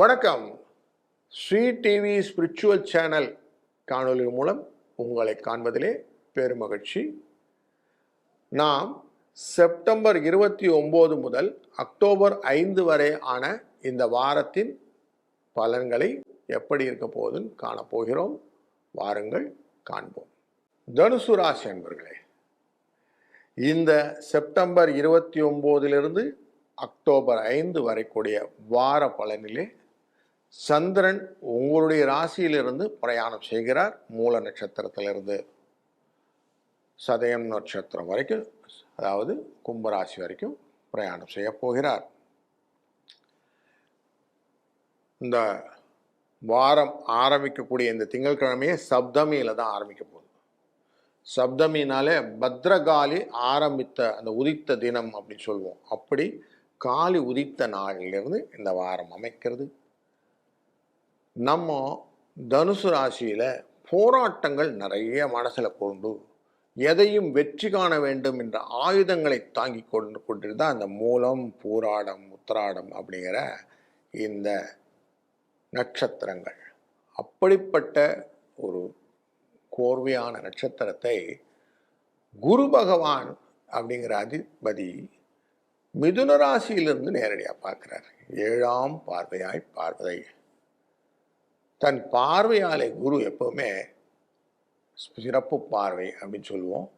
வணக்கம். Sri TV spiritual channel காணொலி மூலம் உங்களை காண்பதிலே பெருமகிழ்ச்சி. நாம் செப்டம்பர் இருபத்தி ஒம்பது முதல் அக்டோபர் ஐந்து வரை ஆன இந்த வாரத்தின் பலன்களை எப்படி இருக்க போகுதுன்னு காணப்போகிறோம் வாருங்கள் காண்போம். தனுசு ராசி அன்பர்களே இந்த செப்டம்பர் இருபத்தி ஒம்போதிலிருந்து அக்டோபர் ஐந்து வரைக்கூடிய வார பலனிலே சந்திரன் உங்களுடைய ராசியிலிருந்து பிரயாணம் செய்கிறார். மூல நட்சத்திரத்திலிருந்து சதயம் நட்சத்திரம் வரைக்கும் அதாவது கும்பராசி வரைக்கும் பிரயாணம் செய்ய போகிறார். இந்த வாரம் ஆரம்பிக்கக்கூடிய இந்த திங்கட்கிழமையே சப்தமியில் தான் ஆரம்பிக்க போகுது. சப்தமினாலே பத்ரகாளி ஆரம்பித்த அந்த உதித்த தினம் அப்படின்னு சொல்லுவோம் அப்படி காளி உதித்த நாளிலிருந்து இந்த வாரம் அமைக்கிறது. நம்ம தனுசு ராசியில் போராட்டங்கள் நிறைய மனசில் கொண்டு எதையும் வெற்றி காண வேண்டும் என்ற ஆயுதங்களை தாங்கி கொண்டு கொண்டிருந்த அந்த மூலம் பூராடம் உத்திராடம் அப்படிங்கிற இந்த நட்சத்திரங்கள். அப்படிப்பட்ட ஒரு கோர்வையான நட்சத்திரத்தை குரு பகவான் அப்படிங்கிற அதிபதி மிதுன ராசியிலிருந்து நேரடியாக பார்க்குறார். ஏழாம் பார்வையாய் பார்வதை தன் பார்வையாலே குரு எப்பவுமே சிறப்பு பார்வை அப்படின்னு சொல்லுவோம்.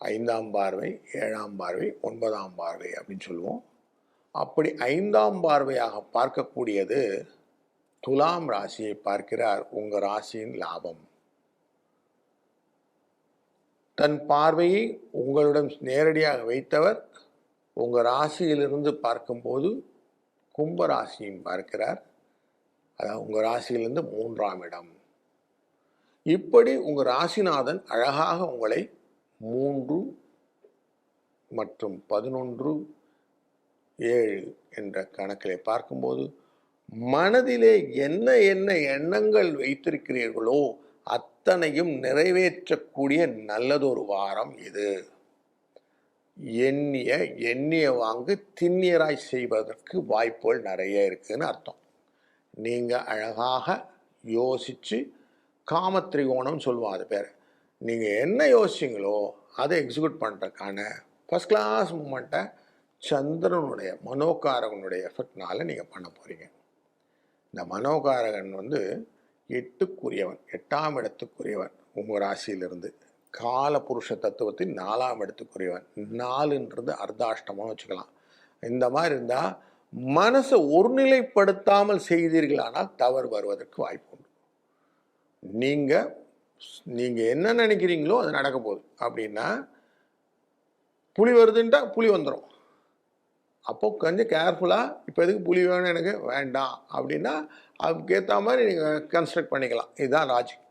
ஐந்தாம் பார்வை ஏழாம் பார்வை ஒன்பதாம் பார்வை அப்படின்னு சொல்லுவோம். அப்படி ஐந்தாம் பார்வையாக பார்க்கக்கூடியது துலாம் ராசியை பார்க்கிறார் உங்கள் ராசியின் லாபம். தன் பார்வையை உங்களிடம் நேரடியாக வைத்தவர் உங்கள் ராசியிலிருந்து பார்க்கும்போது கும்ப ராசியும் பார்க்கிறார். அதாவது உங்கள் ராசியிலிருந்து மூன்றாம் இடம். இப்படி உங்கள் ராசிநாதன் அழகாக உங்களை மூன்று மற்றும் பதினொன்று ஏழு என்ற கணக்கிலே பார்க்கும்போது மனதிலே என்ன என்ன எண்ணங்கள் வைத்திருக்கிறீர்களோ அத்தனையும் நிறைவேற்றக்கூடிய நல்லதொரு வாரம் இது. எண்ணிய எண்ணிய வாங்கு திண்ணியராய் செய்வதற்கு வாய்ப்புகள் நிறைய இருக்குதுன்னு அர்த்தம். நீங்கள் அழகாக யோசித்து காமத்ரிகோணம் சொல்லுவோம் அது பேர். நீங்கள் என்ன யோசிச்சிங்களோ அதை எக்ஸிக்யூட் பண்ணுறதுக்கான ஃபஸ்ட் கிளாஸ் மூமெண்ட்டை சந்திரனுடைய மனோகாரகனுடைய எஃபெக்ட்னால நீங்கள் பண்ண போகிறீங்க இந்த மனோகாரகன் வந்து எட்டுக்குரியவன் எட்டாம் இடத்துக்குரியவன் உங்கள் ராசியிலிருந்து. கால புருஷ தத்துவத்தின் நாலாம் இடத்துக்குரியவன். நாலுன்றது அர்த்தாஷ்டமாக வச்சுக்கலாம். இந்த மாதிரி இருந்தால் மனசை ஒருநிலைப்படுத்தாமல் செய்தீர்களானால் தவறு வருவதற்கு வாய்ப்பு உண்டு. நீங்கள் நீங்கள் என்ன நினைக்கிறீங்களோ அது நடக்க போகுது. அப்படின்னா புளி வருதுன்ட்டா புளி வந்துடும் அப்போ கொஞ்சம் கேர்ஃபுல்லாக இப்போ எதுக்கு புலி வேணும் எனக்கு? வேண்டாம். அப்படின்னா அதுக்கேற்ற மாதிரி நீங்கள் கன்ஸ்ட்ரக்ட் பண்ணிக்கலாம். இதுதான் லாஜிக்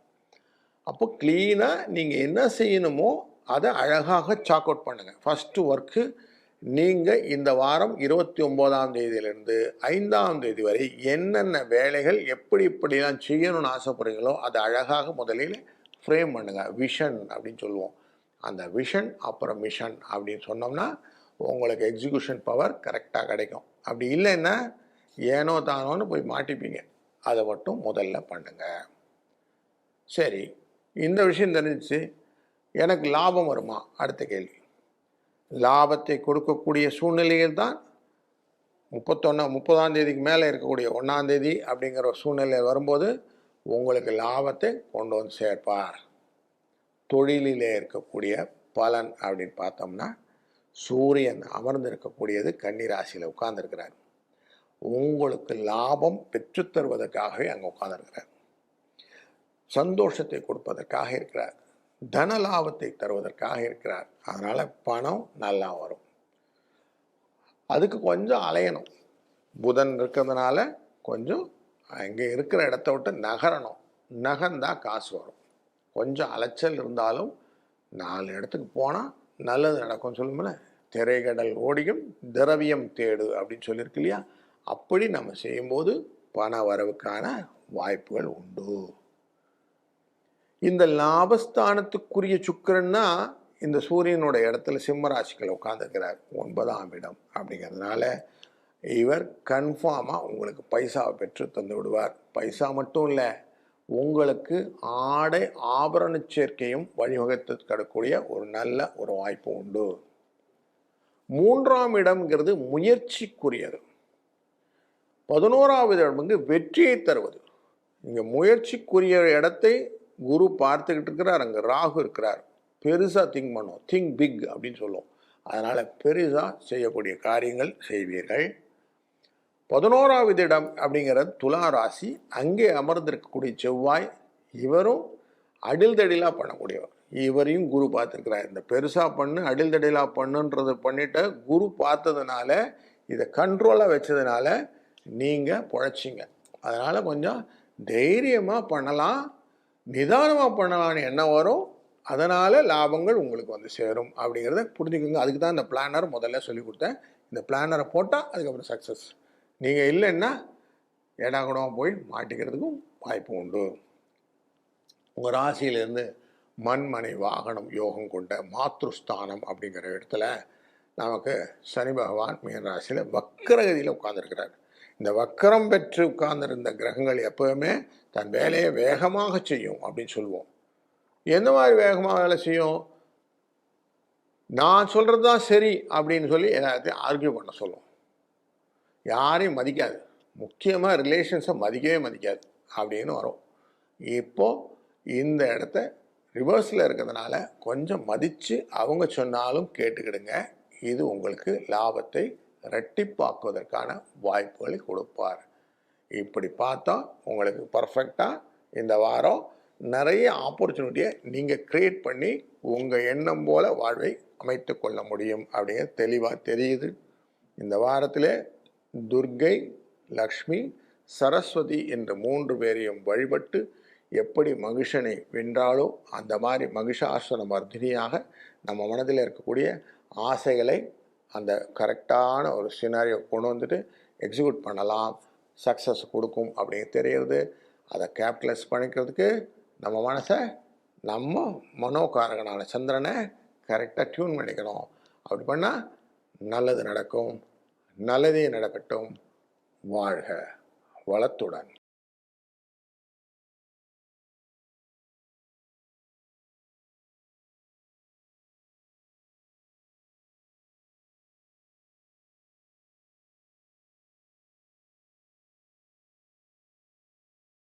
அப்போ க்ளீனாக நீங்கள் என்ன செய்யணுமோ அதை அழகாக சாக் அவுட் பண்ணுங்கள் ஃபஸ்ட்டு ஒர்க்கு நீங்கள் இந்த வாரம் இருபத்தி ஒம்போதாம் தேதியிலிருந்து ஐந்தாம் தேதி வரை என்னென்ன வேலைகள் எப்படி இப்படிலாம் செய்யணும்னு ஆசைப்படுறீங்களோ அதை அழகாக முதலில் ஃப்ரேம் பண்ணுங்கள் விஷன் அப்படின்னு சொல்லுவோம். அந்த விஷன் அப்புறம் மிஷன் அப்படின்னு சொன்னோம்னா உங்களுக்கு எக்ஸிக்யூஷன் பவர் கரெக்டாக கிடைக்கும். அப்படி இல்லைன்னா ஏனோ தானோன்னு போய் மாட்டிப்பீங்க. அதை மட்டும் முதல்ல பண்ணுங்கள் சரி இந்த விஷயம் தெரிஞ்சிச்சு. எனக்கு லாபம் வருமா? அடுத்த கேள்வி. லாபத்தை கொடுக்கக்கூடிய சூழ்நிலையில் தான் முப்பத்தொன்னா முப்பதாம் தேதிக்கு மேலே இருக்கக்கூடிய ஒன்றாந்தேதி அப்படிங்கிற ஒரு சூழ்நிலை வரும்போது உங்களுக்கு லாபத்தை கொண்டு வந்து சேர்ப்பார். தொழிலிலே இருக்கக்கூடிய பலன் அப்படின்னு பார்த்தோம்னா சூரியன் அமர்ந்து இருக்கக்கூடியது கன்னிராசியில் உட்கார்ந்துருக்கிறார். உங்களுக்கு லாபம் பெற்றுத்தருவதற்காகவே அங்கே உட்கார்ந்துருக்கிறார். சந்தோஷத்தை கொடுப்பதற்காக இருக்கிறார். தன லாபத்தை தருவதற்காக இருக்கிறார். அதனால் பணம் நல்லா வரும். அதுக்கு கொஞ்சம் அலையணும். புதன் இருக்கிறதுனால கொஞ்சம் அங்கே இருக்கிற இடத்த விட்டு நகரணும். நகர்ந்தால் காசு வரும். கொஞ்சம் அலைச்சல் இருந்தாலும் நாலு இடத்துக்கு போனால் நல்லது நடக்கும் சொல்லுமில்ல திரைகடல் ஓடியும் திரவியம் தேடு அப்படின்னு சொல்லியிருக்கு இல்லையா? அப்படி நம்ம செய்யும்போது பண வரவுக்கான வாய்ப்புகள் உண்டு. இந்த லாபஸ்தானத்துக்குரிய சுக்கிரன்னா இந்த சூரியனோட இடத்துல சிம்ம உட்காந்துருக்கிறார் ஒன்பதாம் இடம் அப்படிங்கிறதுனால இவர் கன்ஃபார்மாக உங்களுக்கு பைசாவை பெற்று தந்து விடுவார். பைசா மட்டும் இல்லை உங்களுக்கு ஆடை ஆபரண சேர்க்கையும் வழிவகுத்து கிடக்கூடிய ஒரு நல்ல ஒரு வாய்ப்பு உண்டு. மூன்றாம் இடம்ங்கிறது முயற்சிக்குரியது. பதினோராவது இடம் வந்து வெற்றியை தருவது. இங்கே முயற்சிக்குரிய இடத்தை குரு பார்த்துக்கிட்டு இருக்கிறார் அங்கே ராகு இருக்கிறார். பெருசாக திங்க் பண்ணும். திங்க் பிக் அப்படின்னு சொல்லுவோம். அதனால் பெருசாக செய்யக்கூடிய காரியங்கள் செய்வீர்கள். பதினோராவது இடம் அப்படிங்கிறது துலா ராசி அங்கே அமர்ந்திருக்கக்கூடிய செவ்வாய் இவரும் அடில் தடிலாக பண்ணக்கூடியவர். இவரையும் குரு பார்த்துருக்கிறார். இந்த பெருசாக பண்ணு அடில் தடிலாக பண்ணுன்றது பண்ணிட்ட குரு பார்த்ததுனால இதை கண்ட்ரோலாக வச்சதுனால நீங்கள் பொழைச்சிங்க. அதனால் கொஞ்சம் தைரியமாக பண்ணலாம். நிதானமாக பண்ணலான்னு என்ன வரும். அதனால் லாபங்கள் உங்களுக்கு வந்து சேரும் அப்படிங்கிறத புரிஞ்சுக்கோங்க. அதுக்கு தான் இந்த பிளானர் முதல்ல சொல்லி கொடுத்தேன். இந்த பிளானரை போட்டால் அதுக்கப்புறம் சக்ஸஸ் நீங்கள் இல்லைன்னா ஏடாகுடமாக போய் மாட்டிக்கிறதுக்கும் வாய்ப்பு உண்டு. உங்கள் ராசியிலேருந்து மண்மனை வாகனம் யோகம் கொண்ட மாத்ருஸ்தானம் அப்படிங்கிற இடத்துல நமக்கு சனி பகவான் மீன ராசியில் வக்கரகதியில் உட்காந்துருக்கிறார் இந்த வக்கரம் பெற்று உட்கார்ந்திருந்த கிரகங்கள் எப்பவுமே தன் வேலையை வேகமாக செய்யும் அப்படின்னு சொல்லுவோம். எந்த மாதிரி வேகமாக வேலை செய்யும்? நான் சொல்கிறது தான் சரி அப்படின்னு சொல்லி எல்லாத்தையும் ஆர்கியூ பண்ண சொல்லுவோம். யாரையும் மதிக்காது. முக்கியமாக ரிலேஷன்ஸை மதிக்கவே மதிக்காது அப்படின்னு வரும். இப்போது இந்த இடத்த ரிவர்ஸில் இருக்கிறதுனால கொஞ்சம் மதித்து அவங்க சொன்னாலும் கேட்டுக்கிடுங்க. இது உங்களுக்கு லாபத்தை ரெட்டிப்பாக்குவதற்கான வாய்ப்புகளை கொடுப்பார். இப்படி பார்த்தா உங்களுக்கு பர்ஃபெக்டாக இந்த வாரம் நிறைய ஆப்பர்ச்சுனிட்டியை நீங்கள் க்ரியேட் பண்ணி உங்கள் எண்ணம் போல வாழ்வை அமைத்து கொள்ள முடியும் அப்படிங்கிறது தெளிவாக தெரியுது. இந்த வாரத்தில் துர்கை லக்ஷ்மி சரஸ்வதி என்ற மூன்று பேரையும் வழிபட்டு எப்படி மகிஷனை வென்றாலோ அந்த மாதிரி மகிஷாசுர மர்தினியாக நம்ம மனதில் இருக்கக்கூடிய ஆசைகளை அந்த கரெக்டான ஒரு சினாரியோ கொண்டு வந்துட்டு எக்ஸிக்யூட் பண்ணலாம். சக்ஸஸ் கொடுக்கும் அப்படின்னு தெரியுது. அதை கேபிட்டலைஸ் பண்ணிக்கிறதுக்கு நம்ம மனசை நம்ம மனோகாரகனான சந்திரனை கரெக்டாக டியூன் பண்ணிக்கணும். அப்படி பண்ணால் நல்லது நடக்கும். நல்லதே நடக்கட்டும். வாழ்க வளத்துடன்.